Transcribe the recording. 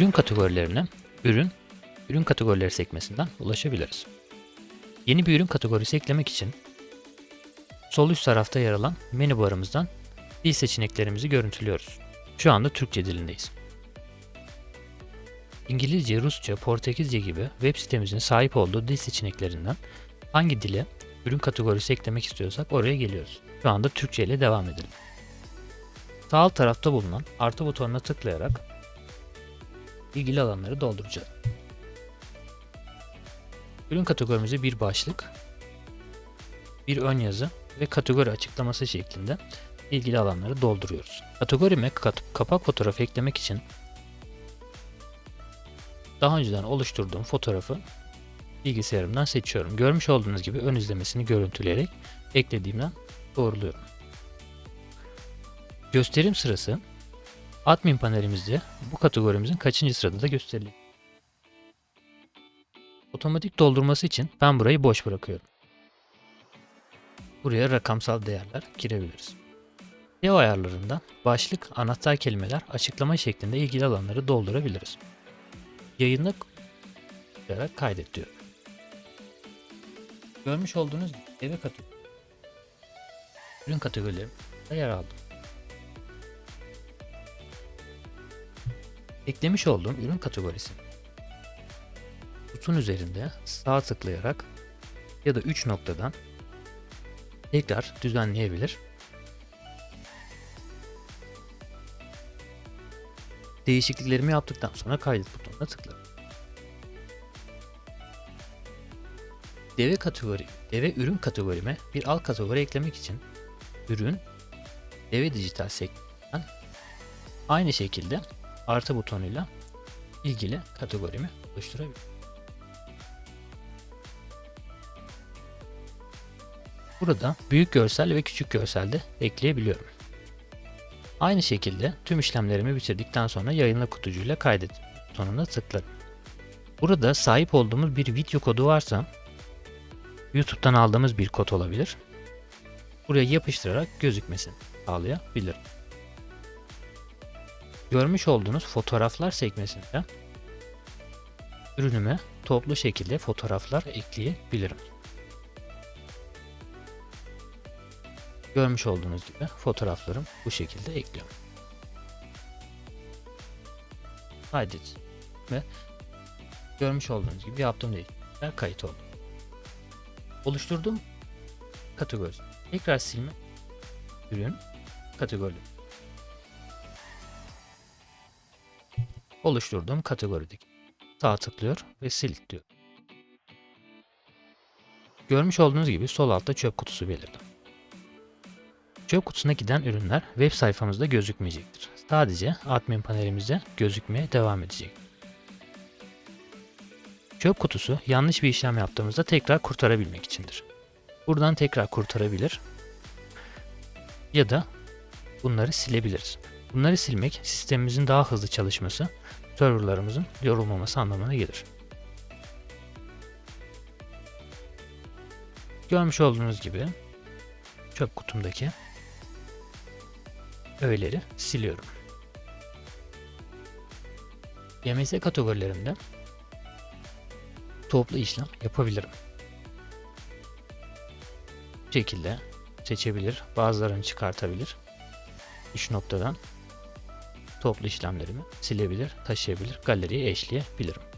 Ürün kategorilerine ürün, ürün kategorileri sekmesinden ulaşabiliriz. Yeni bir ürün kategorisi eklemek için sol üst tarafta yer alan menü barımızdan dil seçeneklerimizi görüntülüyoruz. Şu anda Türkçe dilindeyiz. İngilizce, Rusça, Portekizce gibi web sitemizin sahip olduğu dil seçeneklerinden hangi dile ürün kategorisi eklemek istiyorsak oraya geliyoruz. Şu anda Türkçe ile devam edelim. Sağ alt tarafta bulunan artı butonuna tıklayarak ilgili alanları dolduracağız. Ürün kategorimize bir başlık, bir ön yazı ve kategori açıklaması şeklinde ilgili alanları dolduruyoruz. Kategorime kat- kapak fotoğrafı eklemek için daha önceden oluşturduğum fotoğrafı bilgisayarımdan seçiyorum. Görmüş olduğunuz gibi ön izlemesini görüntüleyerek eklediğimden doğruluyorum. Gösterim sırası admin panelimizde bu kategorimizin kaçıncı sırada da gösteriliyor. Otomatik doldurması için ben burayı boş bırakıyorum. Buraya rakamsal değerler girebiliriz. SEO ayarlarında başlık, anahtar kelimeler, açıklama şeklinde ilgili alanları doldurabiliriz. Yayında tıklayarak kaydet diyorum. Görmüş olduğunuz gibi eve kategori, ürün kategorileri yer aldım. Eklemiş olduğum ürün kategorisi butun üzerinde sağ tıklayarak ya da 3 noktadan tekrar düzenleyebilir. Değişikliklerimi yaptıktan sonra kaydet butonuna tıklarım. Deve kategori, deve ürün kategorime bir alt kategori eklemek için ürün deve dijital sekmesinden aynı şekilde artı butonuyla ilgili kategorimi oluşturabilirim. Burada büyük görsel ve küçük görsel de ekleyebiliyorum. Aynı şekilde tüm işlemlerimi bitirdikten sonra yayınla kutucuğuyla kaydet butonuna tıkladım. Burada sahip olduğumuz bir video kodu varsa YouTube'dan aldığımız bir kod olabilir. Buraya yapıştırarak gözükmesini sağlayabilirim. Görmüş olduğunuz fotoğraflar sekmesinde ürünüme toplu şekilde fotoğraflar ekleyebilirim. Görmüş olduğunuz gibi fotoğraflarım bu şekilde ekliyorum. Kaydet ve görmüş olduğunuz gibi yaptığım değişiklikler kayıt oldu. Oluşturduğum kategori. Tekrar silme. Ürün. Kategori. Oluşturduğum kategorideki. Sağ tıklıyor ve sil diyor. Görmüş olduğunuz gibi sol altta çöp kutusu belirdim. Çöp kutusuna giden ürünler web sayfamızda gözükmeyecektir. Sadece admin panelimizde gözükmeye devam edecek. Çöp kutusu yanlış bir işlem yaptığımızda tekrar kurtarabilmek içindir. Buradan tekrar kurtarabilir ya da bunları silebiliriz. Bunları silmek sistemimizin daha hızlı çalışması, serverlarımızın yorulmaması anlamına gelir. Görmüş olduğunuz gibi çöp kutumdaki öğeleri siliyorum. YMS kategorilerimde toplu işlem yapabilirim. Bu şekilde seçebilir, bazılarını çıkartabilir. 3 noktadan toplu işlemlerimi silebilir, taşıyabilir, galeriye eşleyebilirim.